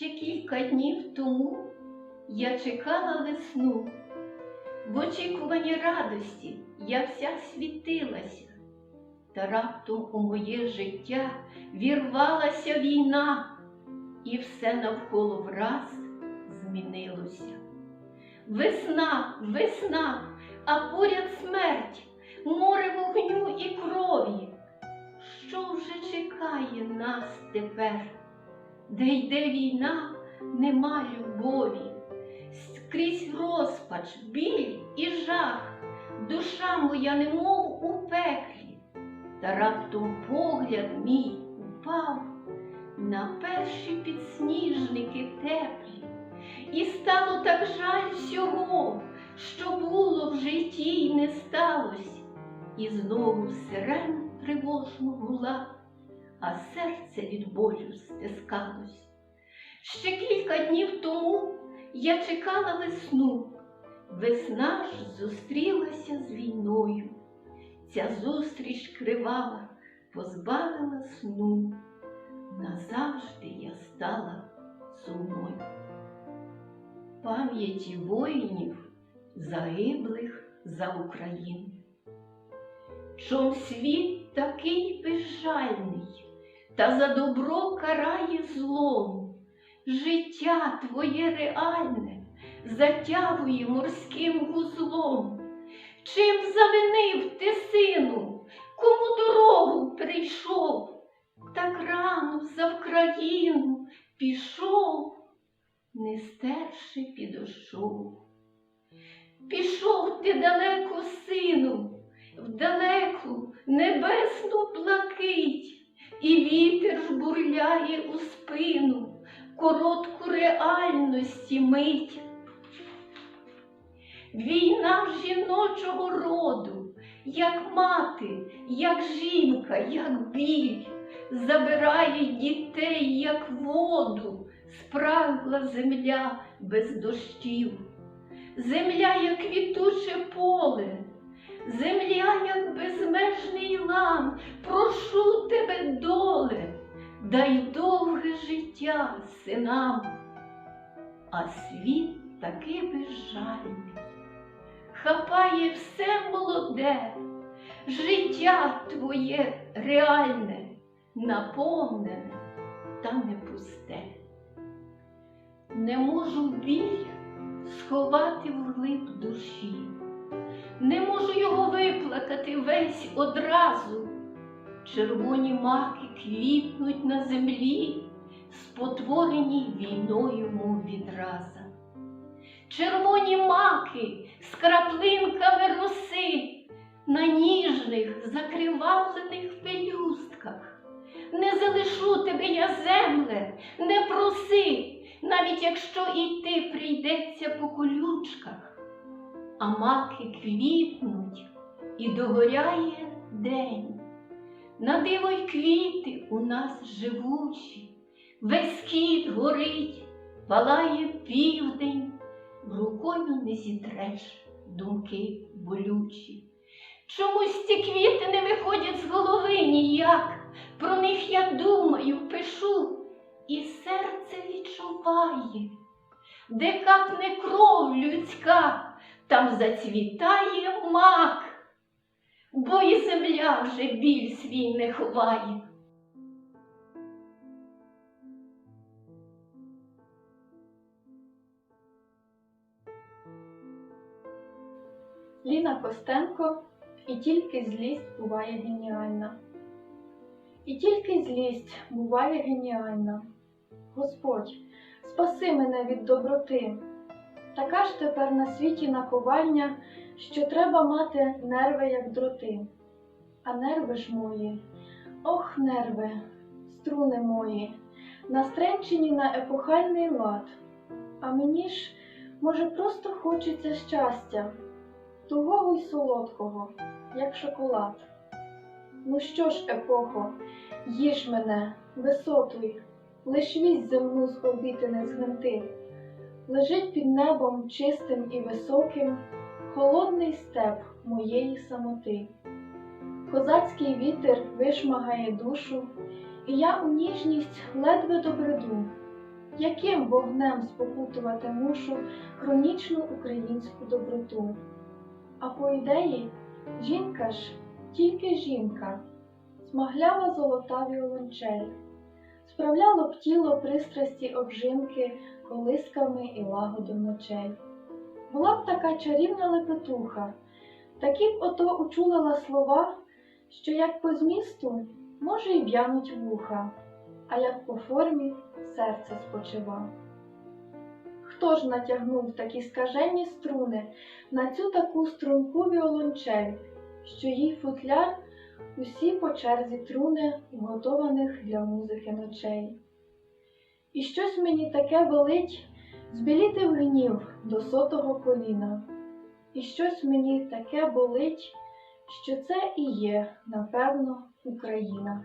Ще кілька днів тому я чекала весну. В очікуванні радості я вся світилася, та раптом у моє життя вірвалася війна, і все навколо враз змінилося. Весна, весна, а поряд смерть, море вогню і крові. Що вже чекає нас тепер? Де йде війна, нема любові, скрізь розпач, біль і жах, душа моя немов у пеклі, та раптом погляд мій упав на перші підсніжники теплі, і стало так жаль всього, що було в житті й не сталося, і знову сирен тривожно гула а серце від болю стискалось. Ще кілька днів тому я чекала весну. Весна ж зустрілася з війною. Ця зустріч кривава позбавила сну. Назавжди я стала сумною. Пам'яті воїнів, загиблих за Україну. Чом світ такий безжальний, та за добро карає злом. Життя твоє реальне затягує морським вузлом. Чим завинив ти, сину, кому дорогу прийшов, так рано за Вкраїну пішов, не стерши підошов. Пішов ти далеко, сину, в далеку небесну блакить, і вітер жбурляє у спину коротку реальності мить. Війна жіночого роду, як мати, як жінка, як біль, забирає дітей, як воду, спрагла земля без дощів. Земля, як квітуче поле, земля, як безмежний лан, прошу тебе, дай довге життя синам, а світ таки безжальний, хапає все молоде, життя твоє реальне, наповнене та не пусте. Не можу біль сховати в глиб душі, не можу його виплакати весь одразу. Червоні маки квітнуть на землі, спотворені війною, мов відраза. Червоні маки з краплинками роси на ніжних закривавлених пелюстках. Не залишу тебе, я земле, не проси, навіть якщо йти прийдеться по колючках, а маки квітнуть і догоряє день. На диво й квіти у нас живучі, весь кіт горить, палає південь, рукою не зітреш думки болючі. Чомусь ці квіти не виходять з голови ніяк, про них я думаю, пишу, і серце відчуває, де капне кров людська, там зацвітає мак бо і земля вже біль свій не ховає. Ліна Костенко і тільки злість буває геніальна. І тільки злість буває геніальна. Господь, спаси мене від доброти. Така ж тепер на світі наковальня, що треба мати нерви, як дроти. А нерви ж мої, ох, нерви, струни мої, настренчені на епохальний лад. А мені ж, може, просто хочеться щастя, тугого й солодкого, як шоколад. Ну що ж, епохо, їж мене, висотуй, лиш вісь земну з орбіти не згнети. Лежить під небом чистим і високим холодний степ моєї самоти. Козацький вітер вишмагає душу, і я у ніжність ледве добреду. яким вогнем спокутувати мушу хронічну українську доброту. А по ідеї, жінка ж тільки жінка, смаглява золота віолончель, справляло б тіло пристрасті обжинки колисками і лагодом ночей. Була б така чарівна лепетуха, такі б ото учулила слова, що як по змісту, може, й в'януть вуха, а як по формі серце спочива. Хто ж натягнув такі скажені струни на цю таку струнку віолончель, що їй футляр усі по черзі труне, готованих для музики ночей? І щось мені таке велить збіліти в гнів до сотого коліна, і щось мені таке болить, що це і є, напевно, Україна.